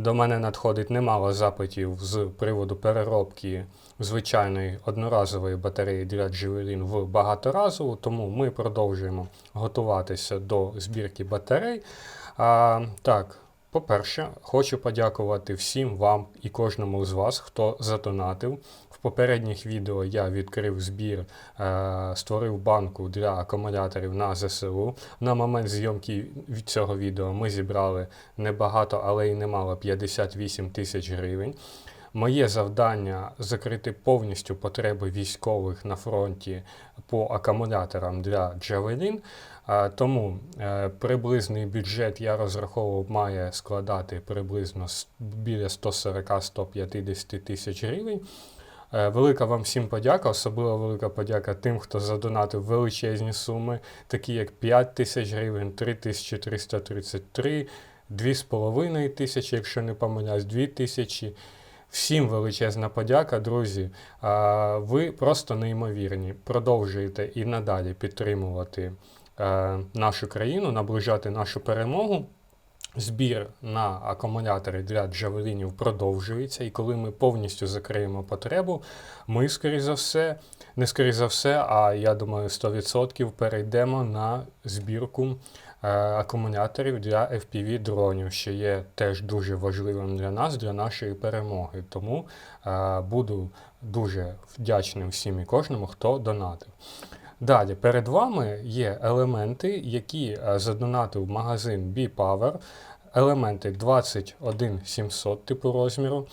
До мене надходить немало запитів з приводу переробки звичайної одноразової батареї для джевелін в багаторазову, тому ми продовжуємо готуватися до збірки батарей. А, так, по-перше, хочу подякувати всім вам і кожному з вас, хто задонатив. В попередніх відео я відкрив збір, е, створив банку для акумуляторів на ЗСУ. На момент зйомки від цього відео ми зібрали небагато, але й немало 58 тисяч гривень. Моє завдання закрити повністю потреби військових на фронті по акумуляторам для Javelin. Тому е, приблизний бюджет я розраховував має складати приблизно біля 140-150 тисяч гривень. Е, Велика вам всім подяка, особливо велика подяка тим, хто задонатив величезні суми, такі як 5 тисяч гривень, 3333, 2,5 тисячі, якщо не помиляюсь, 2 тисячі. Всім величезна подяка, друзі. Ви просто неймовірні. Продовжуєте і надалі підтримувати нашу країну, наближати нашу перемогу. Збір на акумулятори для джавелінів продовжується, і коли ми повністю закриємо потребу, ми, скоріш за все, не скоріш за все, а я думаю, 100% перейдемо на збірку е, акумуляторів для FPV дронів, що є теж дуже важливим для нас, для нашої перемоги. Тому е, буду дуже вдячним всім і кожному, хто донатив. Далі перед вами є елементи, які е, задонатив магазин B-Power. Елементи 21700 типу розміру.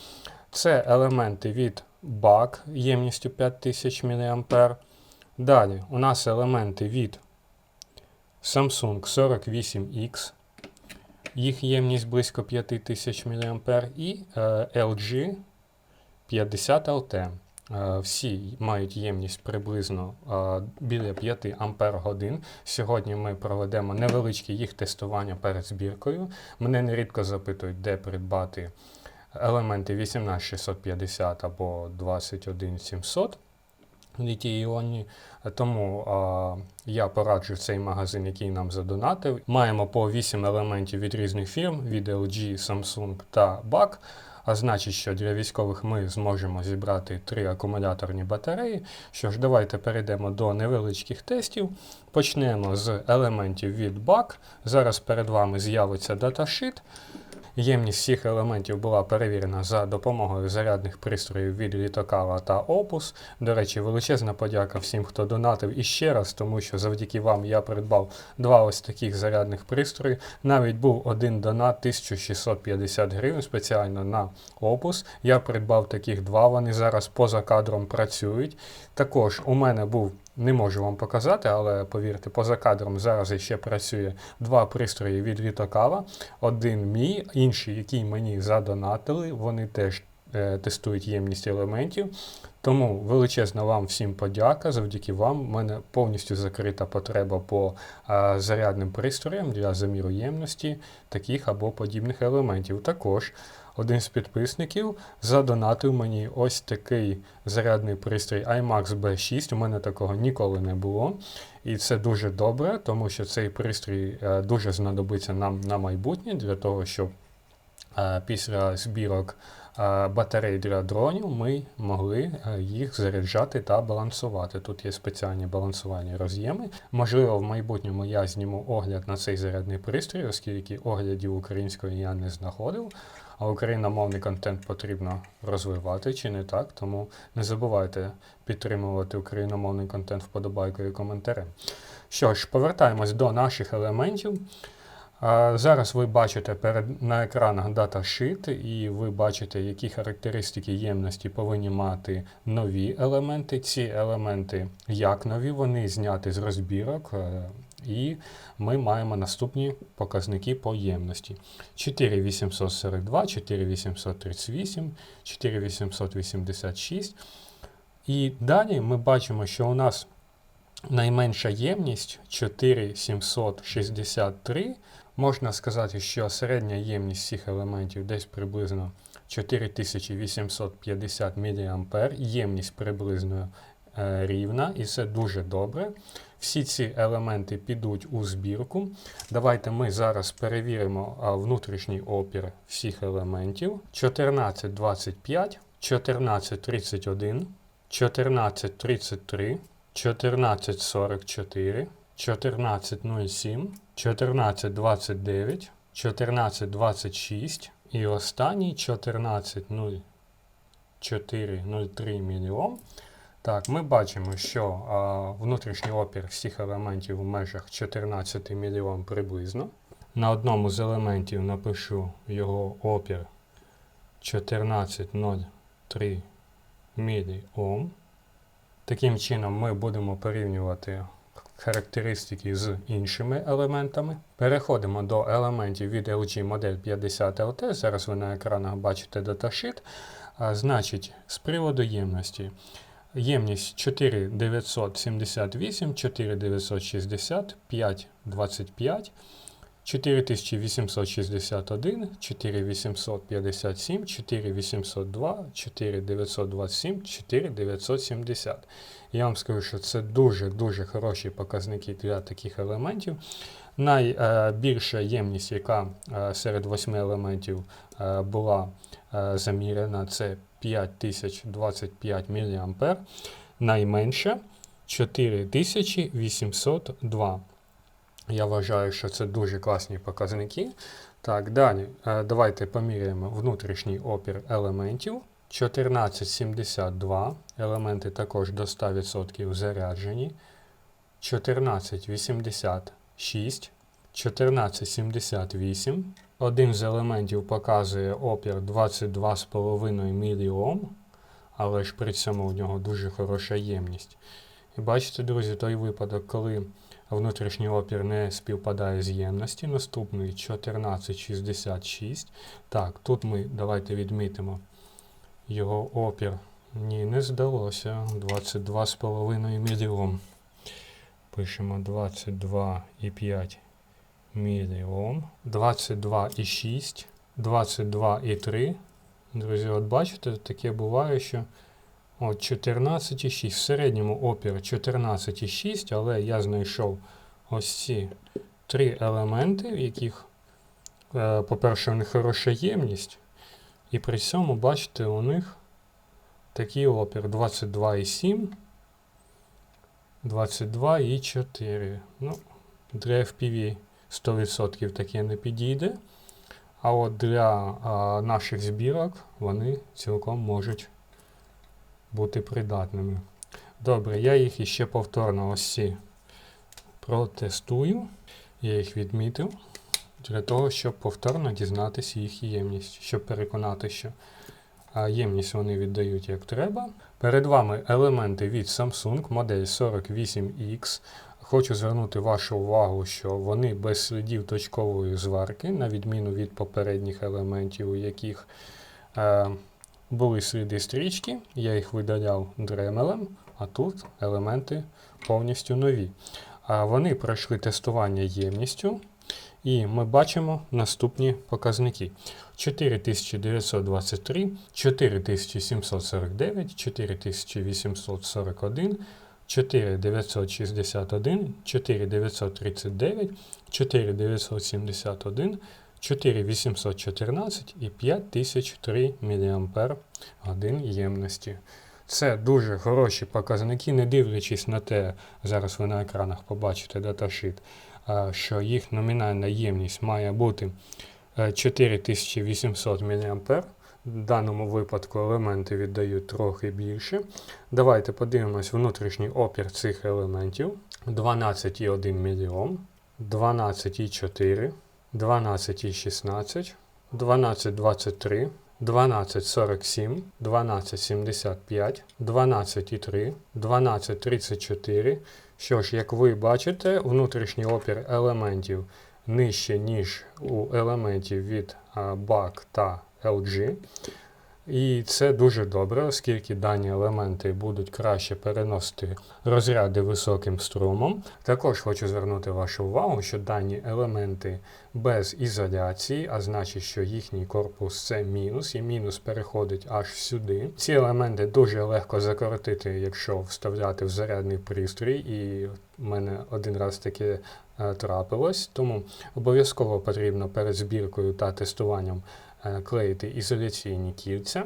Це елементи від BAC ємністю 5000 мА. Далі у нас елементи від Samsung 48X. Їх ємність близько 5000 мА. І LG 50 LT. Е, Всі мають ємність приблизно е, біля 5 Ампер годин. Сьогодні ми проведемо невеличке їх тестування перед збіркою. Мене нерідко запитують, де придбати елементи 18650 або 21700 літій-іонні. Тому е, я пораджу цей магазин, який нам задонатив. Маємо по 8 елементів від різних фірм: від LG, Samsung та BAC. А значить, що для військових ми зможемо зібрати три акумуляторні батареї. Що ж, давайте перейдемо до невеличких тестів. Почнемо з елементів від бак. Зараз перед вами з'явиться даташит. Ємність всіх елементів була перевірена за допомогою зарядних пристроїв від Літокава та Opus. До речі, величезна подяка всім, хто донатив іще раз, тому що завдяки вам я придбав два ось таких зарядних пристрої. Навіть був один донат 1650 гривень спеціально на Opus. Я придбав таких два. Вони зараз поза кадром працюють. Також у мене був. Не можу вам показати, але повірте, поза кадром зараз ще працює два пристрої від Літокава. Один мій, інший, який мені задонатили. Вони теж е, тестують ємність елементів. Тому величезна вам всім подяка. Завдяки вам в мене повністю закрита потреба по е, зарядним пристроям для заміру ємності таких або подібних елементів. Також один з підписників задонатив мені ось такий зарядний пристрій iMax B6. У мене такого ніколи не було. І це дуже добре, тому що цей пристрій е, дуже знадобиться нам на майбутнє для того, щоб е, після збірок е, батарей для дронів ми могли їх заряджати та балансувати. Тут є спеціальні балансувальні роз'єми. Можливо, в майбутньому я зніму огляд на цей зарядний пристрій, оскільки оглядів української я не знаходив. А україномовний контент потрібно розвивати, чи не так? Тому не забувайте підтримувати україномовний контент вподобайкою і коментарем. Що ж, повертаємось до наших елементів. Зараз ви бачите перед, на екранах даташит, і ви бачите, які характеристики ємності повинні мати нові елементи. Ці елементи, як нові, вони зняті з розбірок. І ми маємо наступні показники по ємності. 4842, 4838, 4886. І далі ми бачимо, що у нас найменша ємність 4763. Можна сказати, що середня ємність всіх елементів десь приблизно 4850 мА. Ємність приблизно е, рівна, і це дуже добре. Всі ці елементи підуть у збірку. Давайте ми зараз перевіримо внутрішній опір всіх елементів. 1425, 1431, 1433, 1444, 1407, 1429, 1426 і останній 140403 мільйон. Так, ми бачимо, що а, внутрішній опір всіх елементів в межах 14 мільйон приблизно. На одному з елементів напишу його опір 1403 міліом. Таким чином ми будемо порівнювати характеристики з іншими елементами. Переходимо до елементів від LG модель 50 LT. Зараз ви на екранах бачите даташит. А, значить, з приводу ємності. Ємність 4978, 4960, 525, 4861, 4857, 4802, 4927, 4970. Я вам скажу, що це дуже-дуже хороші показники для таких елементів. Найбільша ємність, яка е, серед восьми елементів е, була е, заміряна, це 5025 мА. Найменша 4802. Я вважаю, що це дуже класні показники. Так, далі е, давайте поміряємо внутрішній опір елементів. 1472. Елементи також до 100% заряджені. 1486. 1478. Один з елементів показує опір 22,5 міліом, але ж при цьому у нього дуже хороша ємність. І бачите, друзі, той випадок, коли внутрішній опір не співпадає з ємності. Наступний 1466. Так, тут ми давайте відмітимо його опір. Ні, не здалося. 22,5 міліом. Пишемо 22,5 міліом. 22,6, 22,3. Друзі, от бачите, таке буває, що от 14,6. В середньому опір 14,6, але я знайшов ось ці три елементи, в яких, е, по-перше, у них хороша ємність. І при цьому, бачите, у них такий опір 22,7, 22,4. Ну, для FPV 100% таке не підійде. А от для а, наших збірок вони цілком можуть бути придатними. Добре, я їх іще повторно ось протестую. Я їх відмітив для того, щоб повторно дізнатися їх ємність, щоб переконати, що ємність вони віддають як треба. Перед вами елементи від Samsung модель 48X. Хочу звернути вашу увагу, що вони без слідів точкової зварки, на відміну від попередніх елементів, у яких е, були сліди стрічки, я їх видаляв дремелем, а тут елементи повністю нові. А вони пройшли тестування ємністю, і ми бачимо наступні показники: 4923, 4749, 4841. 4961, 4939, 4971, 4814 і 5003 мАч ємності. Це дуже хороші показники, не дивлячись на те, зараз ви на екранах побачите даташит, що їх номінальна ємність має бути 4800 мА. В даному випадку елементи віддають трохи більше. Давайте подивимось внутрішній опір цих елементів. 12,1 мільйон, 12,4, 12,16, 12,23, 12,47, 12,75, 12,3, 12,34. Що ж, як ви бачите, внутрішній опір елементів нижче, ніж у елементів від BAC та LG. І це дуже добре, оскільки дані елементи будуть краще переносити розряди високим струмом. Також хочу звернути вашу увагу, що дані елементи без ізоляції, а значить, що їхній корпус це мінус, і мінус переходить аж сюди. Ці елементи дуже легко закоротити, якщо вставляти в зарядний пристрій, і в мене один раз таке е, трапилось. Тому обов'язково потрібно перед збіркою та тестуванням клеїти ізоляційні кільця.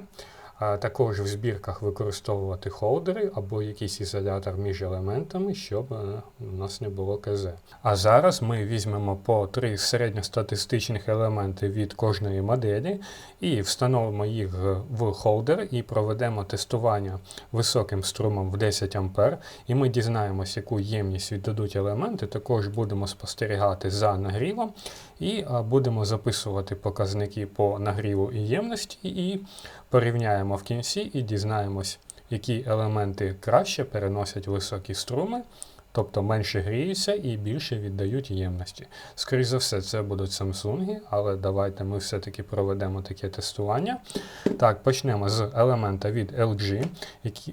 Також в збірках використовувати холдери або якийсь ізолятор між елементами, щоб е, у нас не було КЗ. А зараз ми візьмемо по три середньостатистичних елементи від кожної моделі і встановимо їх в холдер і проведемо тестування високим струмом в 10 А. І ми дізнаємося, яку ємність віддадуть елементи. Також будемо спостерігати за нагрівом і будемо записувати показники по нагріву і ємності. і порівняємо в кінці і дізнаємось, які елементи краще переносять високі струми, тобто менше гріються і більше віддають ємності. Скоріше за все, це будуть Samsung, але давайте ми все-таки проведемо таке тестування. Так, почнемо з елемента від LG,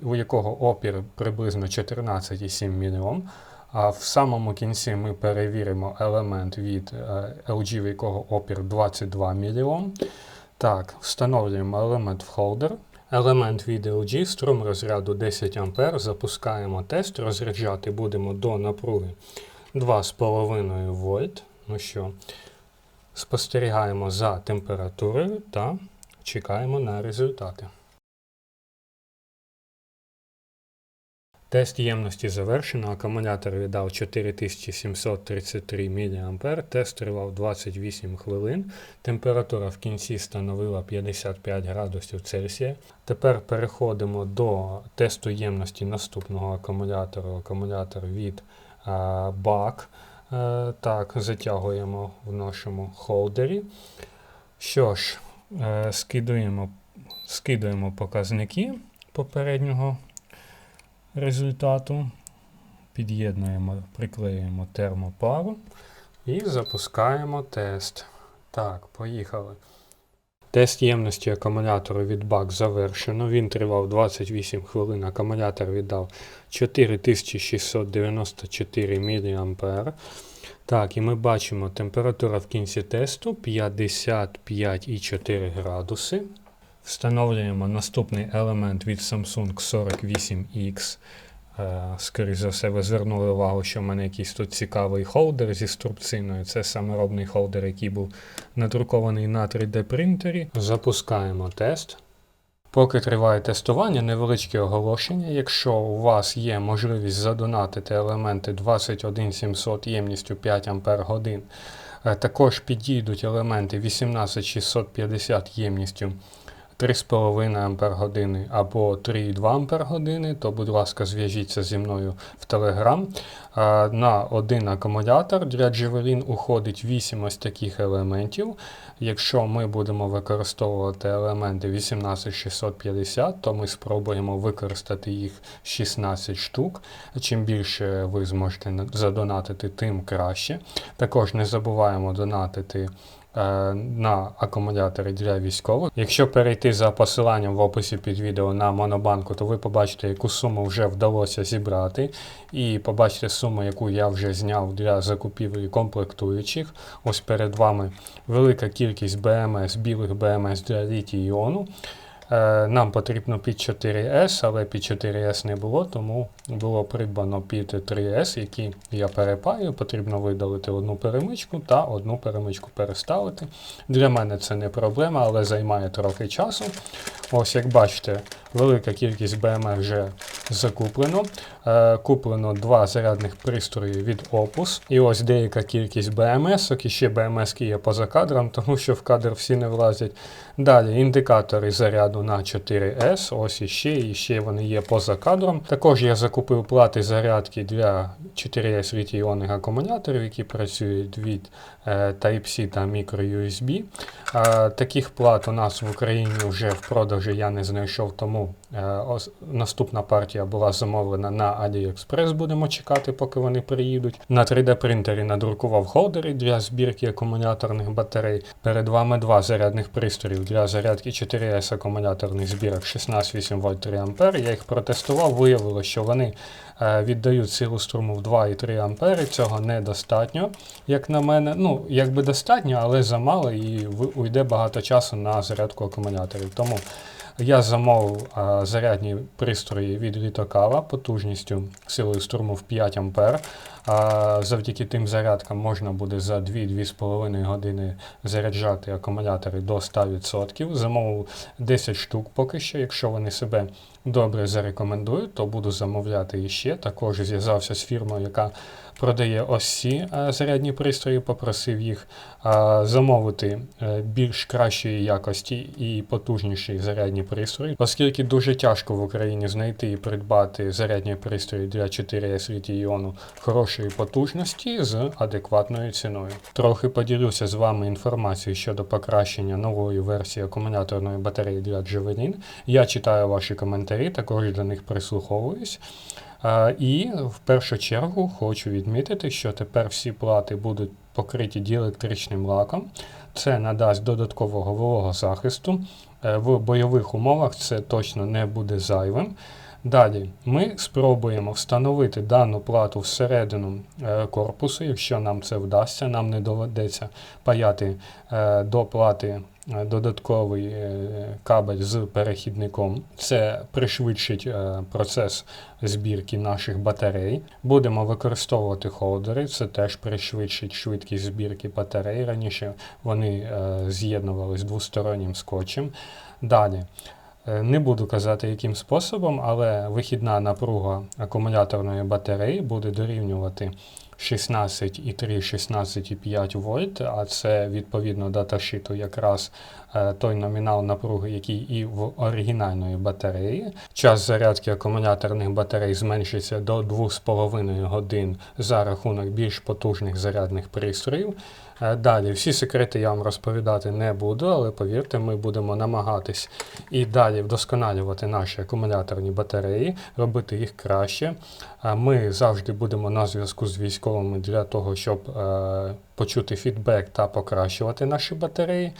у якого опір приблизно 14,7 мОм. А в самому кінці ми перевіримо елемент від е, LG, в якого опір 22 мОм. Так, встановлюємо елемент в холдер. Елемент відео G струм розряду 10 А. Запускаємо тест. Розряджати будемо до напруги 2,5 вольт. Ну що, спостерігаємо за температурою та чекаємо на результати. Тест ємності завершено. Акумулятор віддав 4733 мА. Тест тривав 28 хвилин. Температура в кінці становила 55 градусів Цельсія. Тепер переходимо до тесту ємності наступного акумулятору. Акумулятор від а, BAC. А, так, затягуємо в нашому холдері. Що ж, а, скидуємо, скидуємо показники попереднього результату. Під'єднуємо, приклеюємо термопару і запускаємо тест. Так, поїхали. Тест ємності акумулятору від BAC завершено. Він тривав 28 хвилин. Акумулятор віддав 4694 мА. Так, і ми бачимо температура в кінці тесту 55,4 градуси. Встановлюємо наступний елемент від Samsung 48X. Е, Скоріше за все, ви звернули увагу, що в мене якийсь тут цікавий холдер зі струбциною. Це саморобний холдер, який був надрукований на 3D принтері. Запускаємо тест. Поки триває тестування, невеличке оголошення. Якщо у вас є можливість задонатити елементи 21700 ємністю 5 Ах, е, також підійдуть елементи 18650 ємністю 3,5 Ампер години або 3,2 Ампер години, то, будь ласка, зв'яжіться зі мною в Telegram. На один акумулятор для Javelin уходить 8 ось таких елементів. Якщо ми будемо використовувати елементи 18650, то ми спробуємо використати їх 16 штук. Чим більше ви зможете задонатити, тим краще. Також не забуваємо донатити. Е, на акумулятори для військових. Якщо перейти за посиланням в описі під відео на Монобанку, то ви побачите, яку суму вже вдалося зібрати, і побачите суму, яку я вже зняв для закупівлі комплектуючих. Ось перед вами велика кількість БМС, білих БМС для літій іону. Е, нам потрібно під 4С, але під 4С не було, тому було придбано під 3С, які я перепаю. Потрібно видалити одну перемичку та одну перемичку переставити. Для мене це не проблема, але займає трохи часу. Ось, як бачите, велика кількість БМ вже закуплено. Е, куплено два зарядних пристрої від Opus. І ось деяка кількість БМС, і ще БМС є поза кадром, тому що в кадр всі не влазять. Далі індикатори заряду на 4С, ось іще, і ще вони є поза кадром. Також я закупив плати зарядки для 4С літій-іонних акумуляторів, які працюють від е, Type-C та microUSB. Таких плат у нас в Україні вже в продажі я не знайшов, тому Е, ос- Наступна партія була замовлена на AliExpress, будемо чекати, поки вони приїдуть. На 3D принтері надрукував холдери для збірки акумуляторних батарей. Перед вами два зарядних пристроїв для зарядки 4S акумуляторних збірок 16,8 вольт 3 А. Я їх протестував, виявилося, що вони е, віддають силу струму в 2,3 А. Цього недостатньо, як на мене. Ну, якби достатньо, але замало і уйде багато часу на зарядку акумуляторів. Тому я замовив а, зарядні пристрої від Літокала потужністю силою струму в 5 А. А, завдяки тим зарядкам можна буде за 2-2,5 години заряджати акумулятори до 100%. Замовив 10 штук поки що. Якщо вони себе добре зарекомендують, то буду замовляти іще. Також зв'язався з фірмою, яка продає ось ці е, зарядні пристрої, попросив їх е, замовити е, більш кращої якості і потужніші зарядні пристрої, оскільки дуже тяжко в Україні знайти і придбати зарядні пристрої для 4С літій-іону хорошої потужності з адекватною ціною. Трохи поділюся з вами інформацією щодо покращення нової версії акумуляторної батареї для Javelin. Я читаю ваші коментарі, також до них прислуховуюсь. І в першу чергу хочу відмітити, що тепер всі плати будуть покриті діелектричним лаком. Це надасть додаткового вологого захисту. Е, В бойових умовах це точно не буде зайвим. Далі ми спробуємо встановити дану плату всередину е, корпусу. Якщо нам це вдасться, нам не доведеться паяти е, до плати додатковий е, кабель з перехідником. Це пришвидшить е, процес збірки наших батарей. Будемо використовувати холдери, це теж пришвидшить швидкість збірки батарей. Раніше вони е, з'єднувалися двостороннім скотчем. Далі. Не буду казати, яким способом, але вихідна напруга акумуляторної батареї буде дорівнювати 16,3, 16,5 вольт, а це відповідно даташиту якраз е, той номінал напруги, який і в оригінальної батареї. Час зарядки акумуляторних батарей зменшиться до 2,5 годин за рахунок більш потужних зарядних пристроїв. Е, Далі, всі секрети я вам розповідати не буду, але повірте, ми будемо намагатись і далі вдосконалювати наші акумуляторні батареї, робити їх краще. Ми завжди будемо на зв'язку з військовими для того, щоб е, почути фідбек та покращувати наші батареї.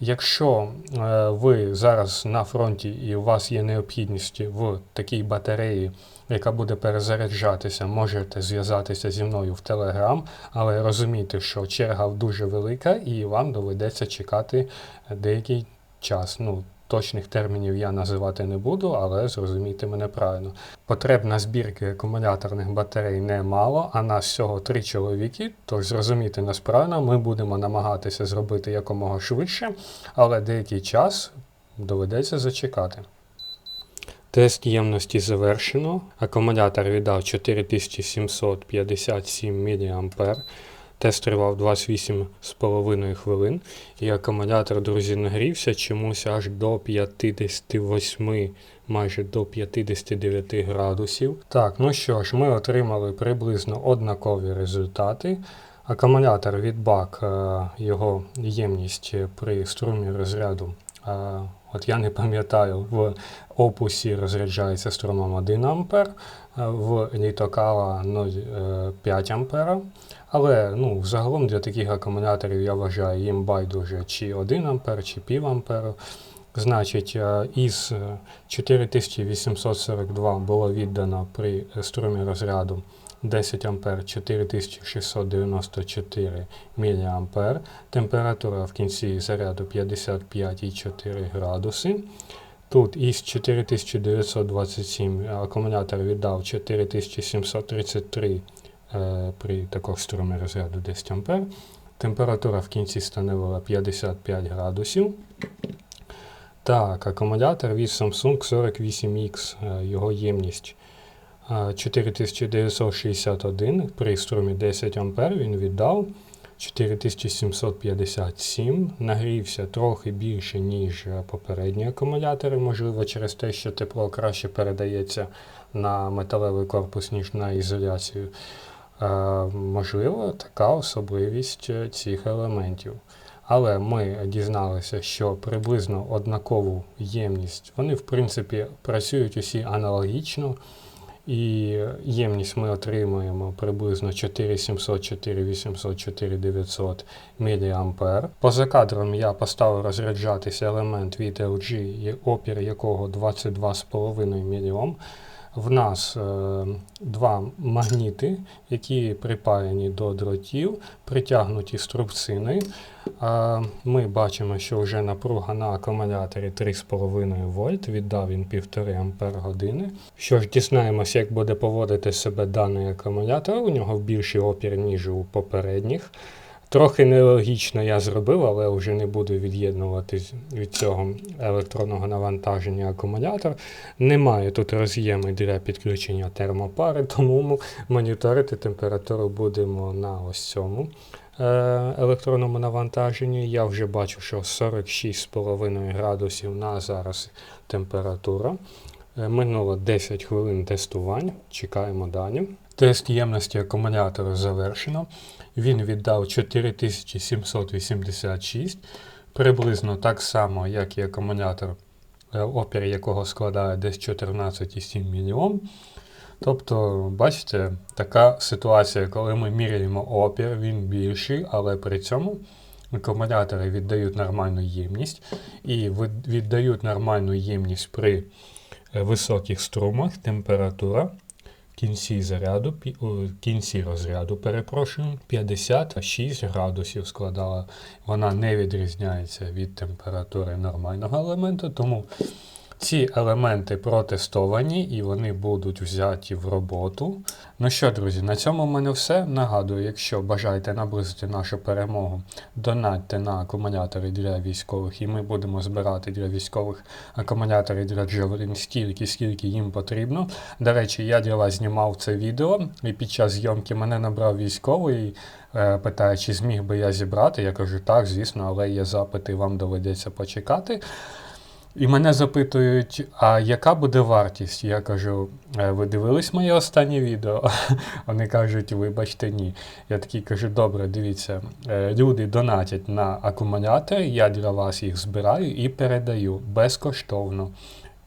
Якщо е, ви зараз на фронті і у вас є необхідність в такій батареї, яка буде перезаряджатися, можете зв'язатися зі мною в Telegram, але розумійте, що черга дуже велика і вам доведеться чекати деякий час. Ну, точних термінів я називати не буду, але зрозумійте мене правильно. Потреб на збірки акумуляторних батарей немало, а нас всього три чоловіки, тож зрозумійте нас правильно, ми будемо намагатися зробити якомога швидше, але деякий час доведеться зачекати. Тест ємності завершено. Акумулятор віддав 4757 мА. Тест тривав 28,5 хвилин. І акумулятор, друзі, нагрівся чомусь аж до 58, майже до 59 градусів. Так, ну що ж, ми отримали приблизно однакові результати. Акумулятор від бак, е, його ємність при струмі розряду. е, От я не пам'ятаю, в опусі розряджається струмом 1 А, е, в літокала 0,5 А. Але ну, взагалом для таких акумуляторів я вважаю їм байдуже чи 1 А, чи пів ампера. Значить, е, із е, 4842 було віддано при струмі розряду 10 А 4694 мА. Температура в кінці заряду 55,4 градуси. Тут із 4927 акумулятор віддав 4733 е, при також струмі розряду 10 А. Температура в кінці становила 55 градусів. Так, акумулятор від Samsung 48X, е, його ємність е, 4961 при струмі 10 А він віддав 4757, нагрівся трохи більше, ніж е, попередні акумулятори, можливо, через те, що тепло краще передається на металевий корпус, ніж на ізоляцію. Е, Можливо, така особливість е, цих елементів. Але ми дізналися, що приблизно однакову ємність, вони в принципі працюють усі аналогічно. І ємність ми отримуємо приблизно 4700, 4800, 4900 мА. Поза кадром я поставив розряджатися елемент від LG, опір якого 22,5 мОм. В нас е, два магніти, які припаяні до дротів, притягнуті струбцини. А ми бачимо, що вже напруга на акумуляторі 3,5 вольт, віддав він 1,5 ампер години. Що ж, дізнаємося, як буде поводити себе даний акумулятор. У нього більший опір, ніж у попередніх. Трохи нелогічно я зробив, але вже не буду від'єднуватись від цього електронного навантаження акумулятор. Немає тут роз'єми для підключення термопари, тому моніторити температуру будемо на ось цьому е, електронному навантаженні. Я вже бачу, що 46,5 градусів на зараз температура. Е, Минуло 10 хвилин тестувань. Чекаємо далі. Тест ємності акумулятора завершено. Він віддав 4786, приблизно так само, як і акумулятор, е, опір якого складає десь 14,7 мОм. Тобто, бачите, така ситуація, коли ми міряємо опір, він більший, але при цьому акумулятори віддають нормальну ємність і віддають нормальну ємність при е, високих струмах, температура кінці заряду, кінці розряду, перепрошую, 56 градусів складала. Вона не відрізняється від температури нормального елементу, тому ці елементи протестовані і вони будуть взяті в роботу. Ну що, друзі, на цьому в мене все. Нагадую, якщо бажаєте наблизити нашу перемогу, донатьте на акумулятори для військових, і ми будемо збирати для військових акумулятори для Javelin стільки, скільки їм потрібно. До речі, я для вас знімав це відео, і під час зйомки мене набрав військовий. е, Питає, чи зміг би я зібрати. Я кажу, так, звісно, але є запити, вам доведеться почекати. І мене запитують, а яка буде вартість? Я кажу, «Е, ви дивились моє останнє відео? Вони кажуть, вибачте, ні. Я такий кажу, добре, дивіться, е, люди донатять на акумулятори, я для вас їх збираю і передаю безкоштовно.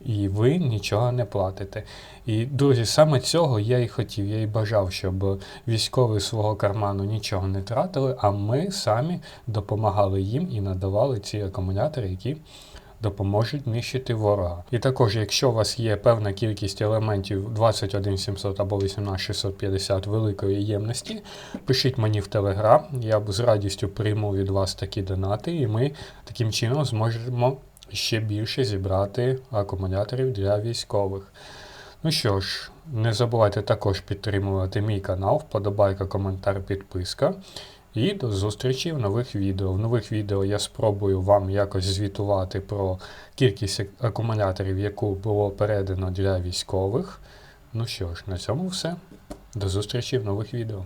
І ви нічого не платите. І, друзі, саме цього я і хотів, я і бажав, щоб військові свого карману нічого не тратили, а ми самі допомагали їм і надавали ці акумулятори, які допоможуть нищити ворога. І також, якщо у вас є певна кількість елементів 21700 або 18650 великої ємності, пишіть мені в Телеграм, я з радістю прийму від вас такі донати, і ми таким чином зможемо ще більше зібрати акумуляторів для військових. Ну що ж, не забувайте також підтримувати мій канал, вподобайка, коментар, підписка. І до зустрічі в нових відео. В нових відео я спробую вам якось звітувати про кількість акумуляторів, яку було передано для військових. Ну що ж, на цьому все. До зустрічі в нових відео.